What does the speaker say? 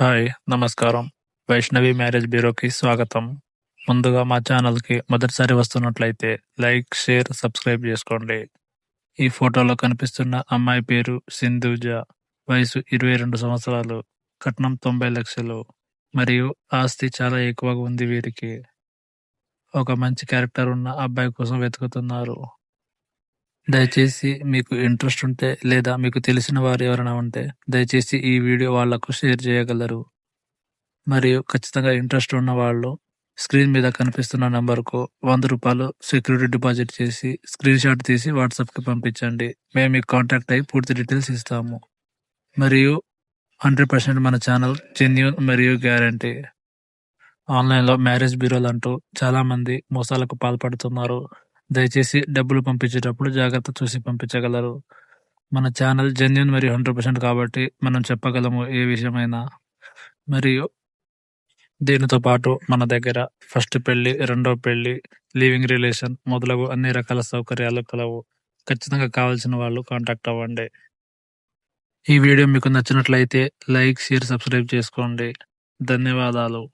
Hi నమస్కారం. Vaishnavi marriage బ్యూరోకి స్వాగతం. ముందుగా మా ఛానల్కి మొదటిసారి వస్తున్నట్లయితే లైక్ షేర్ సబ్స్క్రైబ్ చేసుకోండి. ఈ ఫోటోలో కనిపిస్తున్న అమ్మాయి పేరు సింధూజ. వయసు ఇరవై రెండు సంవత్సరాలు. కట్నం తొంభై లక్షలు. మరియు ఆస్తి చాలా ఎక్కువగా ఉంది వీరికి. ఒక మంచి క్యారెక్టర్ ఉన్న అబ్బాయి కోసం వెతుకుతున్నారు. దయచేసి మీకు ఇంట్రెస్ట్ ఉంటే లేదా మీకు తెలిసిన వారు ఎవరైనా ఉంటే దయచేసి ఈ వీడియో వాళ్ళకు షేర్ చేయగలరు. మరియు ఖచ్చితంగా ఇంట్రెస్ట్ ఉన్న వాళ్ళు స్క్రీన్ మీద కనిపిస్తున్న నంబర్కు వంద రూపాయలు సెక్యూరిటీ డిపాజిట్ చేసి స్క్రీన్ షాట్ తీసి వాట్సాప్కి పంపించండి. మేము మీకు కాంటాక్ట్ అయ్యి పూర్తి డీటెయిల్స్ ఇస్తాము. మరియు హండ్రెడ్ పర్సెంట్ మన ఛానల్ జెన్యున్ మరియు గ్యారంటీ. ఆన్లైన్లో మ్యారేజ్ బ్యూరోలు అంటూ చాలామంది మోసాలకు పాల్పడుతున్నారు. దయచేసి డబ్బులు పంపించేటప్పుడు జాగ్రత్త చూసి పంపించగలరు. మన ఛానల్ జెన్యున్ మరియు హండ్రెడ్ పర్సెంట్ కాబట్టి మనం చెప్పగలము ఏ విషయమైనా. మరియు దీనితో పాటు మన దగ్గర ఫస్ట్ పెళ్ళి రెండో పెళ్ళి లివింగ్ రిలేషన్ మొదలగు అన్ని రకాల సౌకర్యాలు కలవు. ఖచ్చితంగా కావాల్సిన వాళ్ళు కాంటాక్ట్ అవ్వండి. ఈ వీడియో మీకు నచ్చినట్లయితే లైక్ షేర్ సబ్స్క్రైబ్ చేసుకోండి. ధన్యవాదాలు.